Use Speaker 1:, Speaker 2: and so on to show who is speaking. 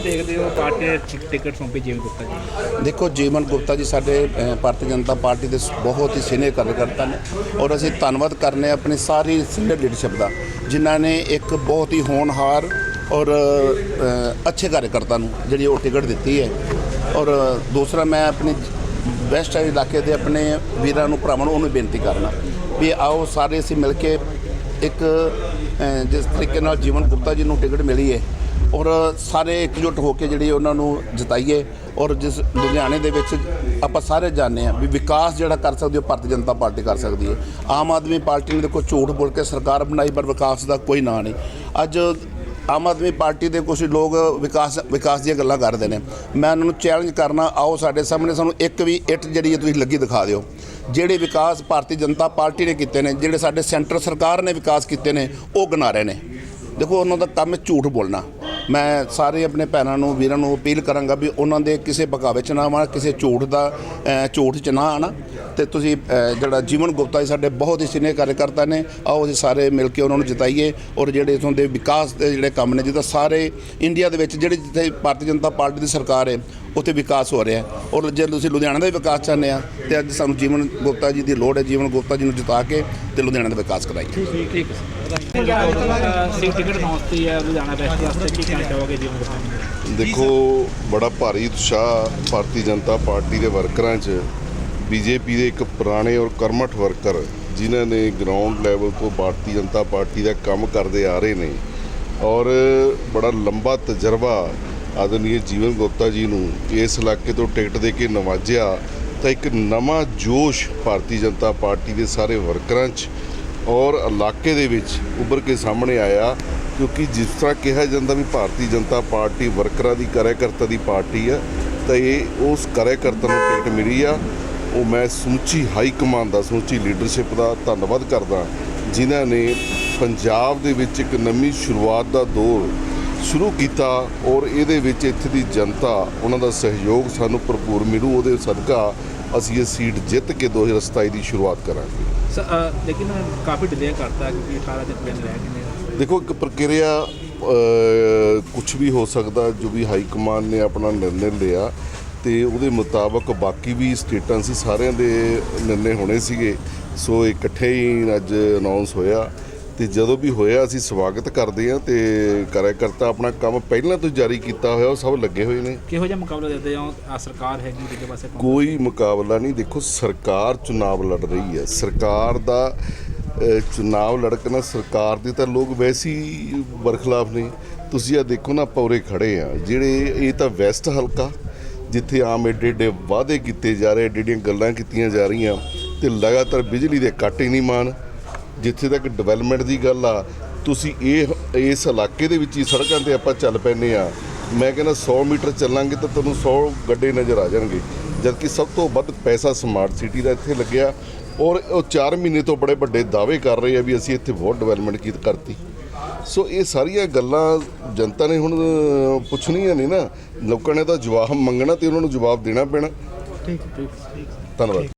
Speaker 1: ਕਿਵੇਂ ਦੇਖਦੇ ਹੋ ਪਾਰਟੀ ਨੇ ਟਿਕਟ ਸੌਂਪੀ ਜੀਵਨ ਗੁਪਤਾ ਜੀ?
Speaker 2: ਦੇਖੋ, ਜੀਵਨ ਗੁਪਤਾ ਜੀ ਸਾਡੇ ਭਾਰਤੀ ਜਨਤਾ ਪਾਰਟੀ ਦੇ ਬਹੁਤ ਹੀ ਸੀਨੀਅਰ ਕਾਰਜਕਰਤਾ ਨੇ ਔਰ ਅਸੀਂ ਧੰਨਵਾਦ ਕਰਨੇ ਆਪਣੀ ਸਾਰੀ ਸੀਨੀਅਰ ਲੀਡਰਸ਼ਿਪ ਦਾ, ਜਿਨ੍ਹਾਂ ਨੇ ਇੱਕ ਬਹੁਤ ਹੀ ਹੋਣਹਾਰ ਔਰ ਅੱਛੇ ਕਾਰਜਕਰਤਾ ਨੂੰ ਜਿਹੜੀ ਉਹ ਟਿਕਟ ਦਿੱਤੀ ਹੈ ਔਰ ਦੂਸਰਾ ਮੈਂ ਆਪਣੀ ਵੈਸਟ ਇਲਾਕੇ ਦੇ ਆਪਣੇ ਵੀਰਾਂ ਨੂੰ, ਭਰਾਵਾਂ ਨੂੰ ਉਹਨੂੰ ਬੇਨਤੀ ਕਰਨਾ ਵੀ ਆਓ ਸਾਰੇ ਅਸੀਂ ਮਿਲ ਕੇ ਇੱਕ ਜਿਸ ਤਰੀਕੇ ਨਾਲ ਜੀਵਨ ਗੁਪਤਾ ਜੀ ਨੂੰ ਟਿਕਟ ਮਿਲੀ ਹੈ ਔਰ ਸਾਰੇ ਇਕਜੁੱਟ ਹੋ ਕੇ ਜਿਹੜੀ ਉਹਨਾਂ ਨੂੰ ਜਿਤਾਈਏ, ਔਰ ਜਿਸ ਲੁਧਿਆਣੇ ਦੇ ਵਿੱਚ ਆਪਾਂ ਸਾਰੇ ਜਾਣਦੇ ਆ ਵੀ ਵਿਕਾਸ ਜਿਹੜਾ ਕਰ ਸਕਦੀ ਉਹ ਭਾਰਤੀ ਜਨਤਾ ਪਾਰਟੀ ਕਰ ਸਕਦੀ ਹੈ। ਆਮ ਆਦਮੀ ਪਾਰਟੀ ਨੇ ਦੇਖੋ ਝੂਠ ਬੋਲ ਕੇ ਸਰਕਾਰ ਬਣਾਈ, ਪਰ ਵਿਕਾਸ ਦਾ ਕੋਈ ਨਾਂ ਨਹੀਂ। ਅੱਜ ਆਮ ਆਦਮੀ ਪਾਰਟੀ ਦੇ ਕੁਝ ਲੋਕ ਵਿਕਾਸ ਵਿਕਾਸ ਦੀਆਂ ਗੱਲਾਂ ਕਰਦੇ ਨੇ। ਮੈਂ ਉਹਨਾਂ ਨੂੰ ਚੈਲੰਜ ਕਰਨਾ, ਆਓ ਸਾਡੇ ਸਾਹਮਣੇ ਸਾਨੂੰ ਇੱਕ ਵੀ ਇੱਟ ਜਿਹੜੀ ਹੈ ਤੁਸੀਂ ਲੱਗੀ ਦਿਖਾ ਦਿਓ। ਜਿਹੜੇ ਵਿਕਾਸ ਭਾਰਤੀ ਜਨਤਾ ਪਾਰਟੀ ਨੇ ਕੀਤੇ ਨੇ, ਜਿਹੜੇ ਸਾਡੇ ਸੈਂਟਰ ਸਰਕਾਰ ਨੇ ਵਿਕਾਸ ਕੀਤੇ ਨੇ, ਉਹ ਗਿਣਾ ਰਹੇ ਨੇ। ਦੇਖੋ, ਉਹਨਾਂ ਦਾ ਕੰਮ ਝੂਠ ਬੋਲਣਾ। ਮੈਂ ਸਾਰੇ ਆਪਣੇ ਭੈਣਾਂ ਨੂੰ, ਵੀਰਾਂ ਨੂੰ ਅਪੀਲ ਕਰਾਂਗਾ ਵੀ ਉਹਨਾਂ ਦੇ ਕਿਸੇ ਬਗਾਵੇ ਚ ਨਾ ਆਉਣਾ, ਕਿਸੇ ਝੂਠ ਦਾ ਝੂਠ ਚ ਨਾ ਆਣਾ ਤੇ ਤੁਸੀਂ ਜਿਹੜਾ ਜੀਵਨ ਗੁਪਤਾ ਜੀ ਸਾਡੇ ਬਹੁਤ ਹੀ ਸੀਨੀਅਰ ਕਾਰਜਕਰਤਾ ਨੇ, ਆਓ ਅਸੀਂ ਸਾਰੇ ਮਿਲ ਕੇ ਉਹਨਾਂ ਨੂੰ ਜਿਤਾਈਏ ਔਰ ਜਿਹੜੇ ਇਥੋਂ ਦੇ ਵਿਕਾਸ ਦੇ ਜਿਹੜੇ ਕੰਮ ਨੇ, ਜਿੱਦਾਂ ਸਾਰੇ ਇੰਡੀਆ ਦੇ ਵਿੱਚ, ਜਿਹੜੇ ਜਿੱਥੇ ਭਾਰਤੀ ਜਨਤਾ ਪਾਰਟੀ ਦੀ ਸਰਕਾਰ ਹੈ ਉੱਥੇ ਵਿਕਾਸ ਹੋ ਰਿਹਾ ਹੈ। ਔਰ ਜੇ ਤੁਸੀਂ ਲੁਧਿਆਣਾ ਦਾ ਵੀ ਵਿਕਾਸ ਚਾਹੁੰਦੇ ਆ ਤੇ ਅੱਜ ਸਾਨੂੰ ਜੀਵਨ ਗੁਪਤਾ ਜੀ ਦੀ ਲੋੜ ਹੈ ਜੀਵਨ ਗੁਪਤਾ ਜੀ ਨੂੰ ਜਿਤਾ ਕੇ ਤੇ ਲੁਧਿਆਣਾ ਦਾ ਵਿਕਾਸ ਕਰਾਈਏ
Speaker 1: ਠੀਕ ਸਿੰਘ ਟਿਕਟ ਪਹੁੰਚਦੀ ਹੈ ਲੁਧਿਆਣਾ ਵੈਸਟ ਵਾਸਤੇ ਕੀ ਕਹਿਣਾ ਚਾਹੋਗੇ ਜੀਵਨ ਗੁਪਤਾ
Speaker 3: ਦੇਖੋ ਬੜਾ ਭਾਰੀ ਉਤਸ਼ਾਹ ਭਾਰਤੀ ਜਨਤਾ ਪਾਰਟੀ ਦੇ ਵਰਕਰਾਂ 'ਚ। ਬੀਜੇਪੀ ਦੇ ਇੱਕ ਪੁਰਾਣੇ ਔਰ ਕਰਮਠ ਵਰਕਰ ਜਿਨ੍ਹਾਂ ਨੇ ਗਰਾਊਂਡ ਲੈਵਲ ਤੋਂ ਭਾਰਤੀ ਜਨਤਾ ਪਾਰਟੀ ਦਾ ਕੰਮ ਕਰਦੇ ਆ ਰਹੇ ਨੇ। ਔਰ ਬੜਾ ਲੰਬਾ ਤਜਰਬਾ ਆਦਰਨੀय ਜੀਵਨ ਗੁਪਤਾ ਜੀ ਨੂੰ ਇਸ ਇਲਾਕੇ ਤੋਂ ਟਿਕਟ ਦੇ ਕੇ ਨਵਾਜਿਆ ਤਾਂ ਇੱਕ ਨਵਾਂ ਜੋਸ਼ ਭਾਰਤੀ ਜਨਤਾ ਪਾਰਟੀ ਦੇ ਸਾਰੇ ਵਰਕਰਾਂ 'ਚ ਔਰ ਇਲਾਕੇ ਦੇ ਵਿੱਚ ਉੱਭਰ ਕੇ ਸਾਹਮਣੇ ਆਇਆ ਕਿਉਂਕਿ ਜਿਸ ਤਰ੍ਹਾਂ ਕਿਹਾ ਜਾਂਦਾ ਵੀ ਭਾਰਤੀ ਜਨਤਾ ਪਾਰਟੀ ਵਰਕਰਾਂ ਦੀ ਕਾਰਜਕਰਤਾ ਦੀ ਪਾਰਟੀ ਆ ਤਾਂ ਇਹ ਉਸ ਕਾਰਜਕਰਤਾ ਨੂੰ ਟਿਕਟ ਮਿਲੀ ਆ। ਉਹ ਮੈਂ ਸਮੁੱਚੀ ਹਾਈ ਕਮਾਂਡ ਦਾ, ਸਮੁੱਚੀ ਲੀਡਰਸ਼ਿਪ ਦਾ ਧੰਨਵਾਦ ਕਰਦਾ, ਜਿਨ੍ਹਾਂ ਨੇ ਪੰਜਾਬ ਦੇ ਵਿੱਚ ਇੱਕ ਨਵੀਂ ਸ਼ੁਰੂਆਤ ਦਾ ਦੌਰ ਸ਼ੁਰੂ ਕੀਤਾ ਔਰ ਇਹਦੇ ਵਿੱਚ ਇੱਥੇ ਦੀ ਜਨਤਾ ਉਹਨਾਂ ਦਾ ਸਹਿਯੋਗ ਸਾਨੂੰ ਭਰਪੂਰ ਮਿਲੂ ਉਹਦੇ ਸਦਕਾ ਅਸੀਂ ਇਹ ਸੀਟ ਜਿੱਤ ਕੇ 2027 ਦੀ ਸ਼ੁਰੂਆਤ ਕਰਾਂਗੇ।
Speaker 1: ਲੇਕਿਨ ਕਾਫੀ ਡਿਲੇ ਕਰਤਾ ਕਿਉਂਕਿ 18 ਦਿਨ ਦਿਨ ਰਹਿ ਗਏ ਨੇ।
Speaker 3: ਦੇਖੋ ਇੱਕ ਪ੍ਰਕਿਰਿਆ ਕੁਝ ਵੀ ਹੋ ਸਕਦਾ ਜੋ ਵੀ ਹਾਈ ਕਮਾਂਡ ਨੇ ਆਪਣਾ ਨਿਰਣੈ ਲਿਆ ਤੇ ਉਹਦੇ ਮੁਤਾਬਕ ਬਾਕੀ ਵੀ ਸਟੇਟਾਂ ਸੀ ਸਾਰਿਆਂ ਦੇ ਨਿਰਣੈ ਹੋਣੇ ਸੀਗੇ। ਸੋ ਇਕੱਠੇ ਹੀ ਅੱਜ ਅਨਾਉਂਸ ਹੋਇਆ। ਤੇ ਜਦੋਂ ਵੀ ਹੋਇਆ ਅਸੀਂ ਸਵਾਗਤ ਕਰਦੇ ਹਾਂ ਤੇ ਕਾਰਜਕਰਤਾ ਆਪਣਾ ਕੰਮ ਪਹਿਲਾਂ ਤੋਂ ਜਾਰੀ ਕੀਤਾ ਹੋਇਆ ਉਹ ਸਭ ਲੱਗੇ ਹੋਏ ਨੇ।
Speaker 1: ਕਿਹੋ ਜਿਹਾ ਮੁਕਾਬਲਾ ਦਿੰਦੇ ਹੋ? ਆ ਸਰਕਾਰ ਹੈਗੀ ਦੂਜੇ ਪਾਸੇ।
Speaker 3: ਕੋਈ ਮੁਕਾਬਲਾ ਨਹੀਂ ਦੇਖੋ ਸਰਕਾਰ ਚੁਣਾਵ ਲੜ ਰਹੀ ਹੈ। ਸਰਕਾਰ ਦਾ ਚੁਣਾਵ ਲੜਕਣਾ ਸਰਕਾਰ ਦੇ ਤਾਂ ਲੋਕ ਵੈਸੇ ਬਰਖਲਾਫ ਨੇ। ਤੁਸੀਂ ਆ ਦੇਖੋ ਨਾ ਆਪਾਂ ਉਰੇ ਖੜੇ ਆ। ਜਿਹੜੇ ਇਹ ਤਾਂ ਵੈਸਟ ਹਲਕਾ ਜਿੱਥੇ ਆਮ ਏਡੇ ਏਡੇ ਵਾਅਦੇ ਕੀਤੇ ਜਾ ਰਹੇ ਏਡੀਆਂ ਗੱਲਾਂ ਕੀਤੀਆਂ ਜਾ ਰਹੀਆਂ ਤੇ ਲਗਾਤਾਰ ਬਿਜਲੀ ਦੇ ਕੱਟ ਹੀ ਨਹੀਂ ਮਾਨ ਜਿੱਥੇ ਤੱਕ ਡਿਵੈਲਪਮੈਂਟ ਦੀ ਗੱਲ ਆ ਤੁਸੀਂ ਇਹ ਇਸ ਇਲਾਕੇ ਦੇ ਵਿੱਚ ਹੀ ਸੜਕਾਂ ਤੇ ਆਪਾਂ ਚੱਲ ਪੈਨੇ ਆ। ਮੈਂ ਕਹਿੰਦਾ 100 ਮੀਟਰ ਚੱਲਾਂਗੇ ਤਾਂ ਤੁਹਾਨੂੰ 100 ਗੱਡੇ ਨਜ਼ਰ ਆ ਜਾਣਗੇ। ਜਦਕਿ ਸਭ ਤੋਂ ਵੱਧ ਪੈਸਾ ਸਮਾਰਟ ਸਿਟੀ ਦਾ ਇੱਥੇ ਲੱਗਿਆ। ਔਰ ਉਹ 4 ਮਹੀਨੇ ਤੋਂ ਬੜੇ ਵੱਡੇ ਦਾਅਵੇ ਕਰ ਰਹੇ ਆ ਵੀ ਅਸੀਂ ਇੱਥੇ ਬਹੁਤ ਡਿਵੈਲਪਮੈਂਟ ਕੀ ਕਰਤੀ। ਸੋ ਇਹ ਸਾਰੀਆਂ ਗੱਲਾਂ ਜਨਤਾ ਨੇ ਹੁਣ ਪੁੱਛਣੀਆਂ ਨੇ ਨਾ। ਲੋਕਾਂ ਨੇ ਤਾਂ ਜਵਾਬ ਮੰਗਣਾ ਤੇ ਉਹਨਾਂ ਨੂੰ ਜਵਾਬ ਦੇਣਾ ਪੈਣਾ।
Speaker 1: ਠੀਕ ਠੀਕ
Speaker 3: ਧੰਨਵਾਦ।